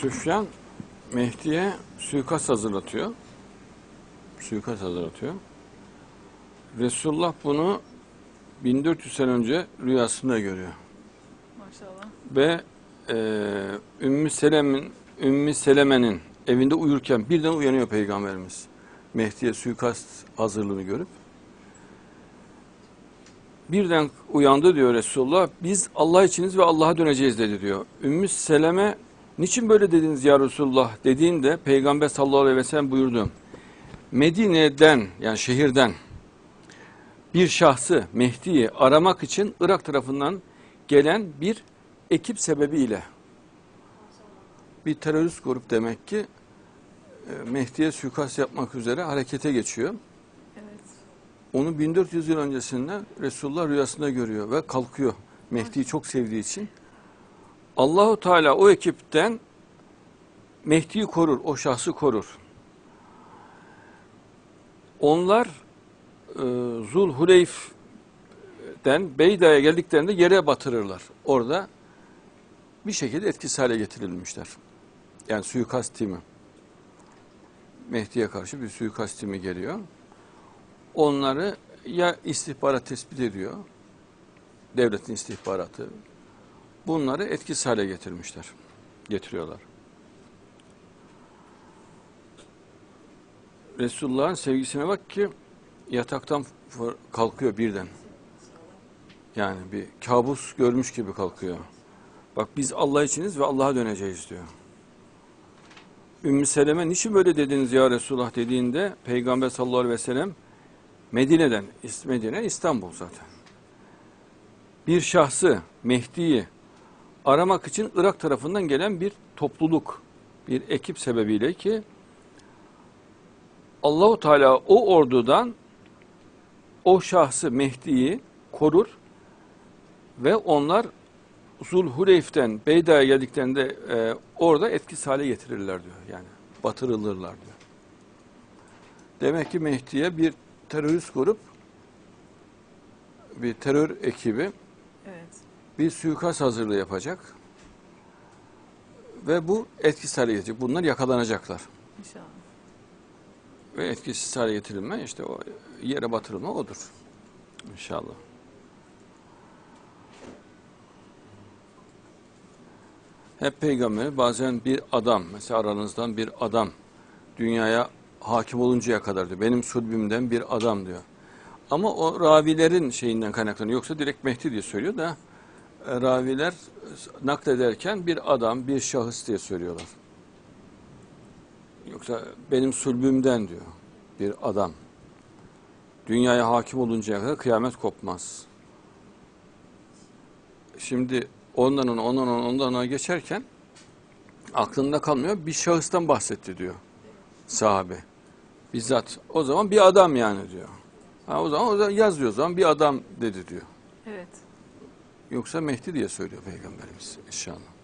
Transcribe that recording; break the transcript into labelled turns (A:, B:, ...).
A: Süfyan Mehdi'ye suikast hazırlatıyor. Suikast hazırlatıyor. Resulullah bunu 1400 sene önce rüyasında görüyor.
B: Maşallah.
A: Ve e, Ümmü Selem'in Ümmü Seleme'nin evinde uyurken birden uyanıyor peygamberimiz. Mehdi'ye suikast hazırlığını görüp. Birden uyandı diyor Resulullah. Biz Allah içiniz ve Allah'a döneceğiz dedi diyor. Ümmü Seleme niçin böyle dediniz ya Resulullah dediğinde Peygamber sallallahu aleyhi ve sellem buyurdu. Medine'den yani şehirden bir şahsı Mehdi'yi aramak için Irak tarafından gelen bir ekip sebebiyle bir terörist grup demek ki e, Mehdi'ye suikast yapmak üzere harekete geçiyor.
B: Evet.
A: Onu 1400 yıl öncesinde Resulullah rüyasında görüyor ve kalkıyor. Mehdi'yi çok sevdiği için. Allahu Teala o ekipten Mehdi'yi korur, o şahsı korur. Onlar e, Zul Huleyf'den Beyda'ya geldiklerinde yere batırırlar. Orada bir şekilde etkisiz hale getirilmişler. Yani suikast timi. Mehdi'ye karşı bir suikast timi geliyor. Onları ya istihbarat tespit ediyor, devletin istihbaratı. Bunları etkisiz hale getirmişler, getiriyorlar. Resulullah'ın sevgisine bak ki yataktan kalkıyor birden. Yani bir kabus görmüş gibi kalkıyor. Bak biz Allah içiniz ve Allah'a döneceğiz diyor. Ümmü Seleme niçin böyle dediniz ya Resulullah dediğinde Peygamber sallallahu aleyhi ve sellem Medine'den, Medine İstanbul zaten. Bir şahsı Mehdi'yi aramak için Irak tarafından gelen bir topluluk, bir ekip sebebiyle ki Allahu Teala o ordudan o şahsı Mehdi'yi korur ve onlar Zulhuleyf'ten Beyda'ya geldiklerinde e, orada etkisiz hale getirirler diyor. Yani batırılırlar diyor. Demek ki Mehdi'ye bir terörist grup, bir terör ekibi. Bir suikast hazırlığı yapacak. Ve bu etkisiz hale gelecek. Bunlar yakalanacaklar.
B: İnşallah.
A: Ve etkisiz hale getirilme işte o yere batırılma odur. İnşallah. Hep peygamber bazen bir adam mesela aranızdan bir adam dünyaya hakim oluncaya kadar diyor. Benim sulbümden bir adam diyor. Ama o ravilerin şeyinden kaynaklanıyor. Yoksa direkt Mehdi diye söylüyor da raviler naklederken bir adam, bir şahıs diye söylüyorlar. Yoksa benim sulbümden diyor bir adam. Dünyaya hakim oluncaya kadar kıyamet kopmaz. Şimdi ondan ona, ondan ona, ondan ona geçerken aklında kalmıyor. Bir şahıstan bahsetti diyor sahabe. Bizzat o zaman bir adam yani diyor. Ha, o zaman o zaman yaz diyor o zaman bir adam dedi diyor.
B: Evet.
A: Yoksa Mehdi diye söylüyor Peygamberimiz inşallah.